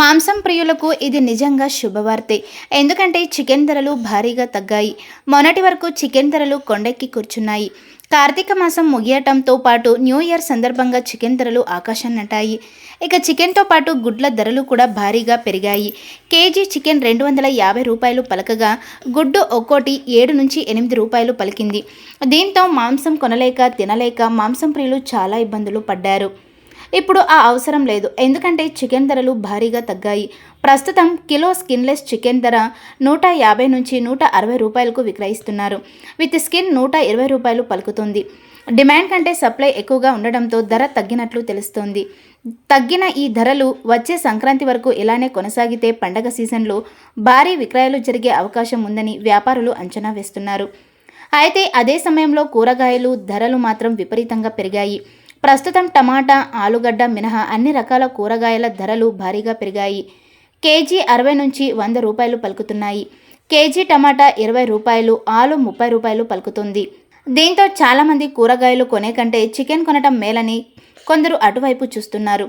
మాంసం ప్రియులకు ఇది నిజంగా శుభవార్తే. ఎందుకంటే చికెన్ ధరలు భారీగా తగ్గాయి. మొన్నటి వరకు చికెన్ ధరలు కొండెక్కి కూర్చున్నాయి. కార్తీక మాసం ముగియటంతో పాటు న్యూ ఇయర్ సందర్భంగా చికెన్ ధరలు ఆకాశాన్నంటాయి ఇక చికెన్తో పాటు గుడ్ల ధరలు కూడా భారీగా పెరిగాయి. కేజీ చికెన్ రెండు వందల యాభై రూపాయలు పలకగా గుడ్డు ఒక్కోటి ఏడు నుంచి ఎనిమిది రూపాయలు పలికింది. దీంతో మాంసం కొనలేక తినలేక మాంసం ప్రియులు చాలా ఇబ్బందులు పడ్డారు. ఇప్పుడు ఆ అవసరం లేదు. ఎందుకంటే చికెన్ ధరలు భారీగా తగ్గాయి. ప్రస్తుతం కిలో స్కిన్లెస్ చికెన్ ధర నూట యాభై నుంచి నూట అరవై రూపాయలకు విక్రయిస్తున్నారు. విత్ స్కిన్ నూట ఇరవై రూపాయలు పలుకుతుంది. డిమాండ్ కంటే సప్లై ఎక్కువగా ఉండడంతో ధర తగ్గినట్లు తెలుస్తోంది. తగ్గిన ఈ ధరలు వచ్చే సంక్రాంతి వరకు ఇలానే కొనసాగితే పండగ సీజన్లో భారీ విక్రయాలు జరిగే అవకాశం ఉందని వ్యాపారులు అంచనా వేస్తున్నారు. అయితే అదే సమయంలో కూరగాయలు ధరలు మాత్రం విపరీతంగా పెరిగాయి. ప్రస్తుతం టమాటా ఆలుగడ్డ మినహా అన్ని రకాల కూరగాయల ధరలు భారీగా పెరిగాయి. కేజీ అరవై నుంచి వంద రూపాయలు పలుకుతున్నాయి. కేజీ టమాటా ఇరవై రూపాయలు ఆలు ముప్పై రూపాయలు పలుకుతుంది. దీంతో చాలామంది కూరగాయలు కొనే కంటే చికెన్ కొనటం మేలని కొందరు అటువైపు చూస్తున్నారు.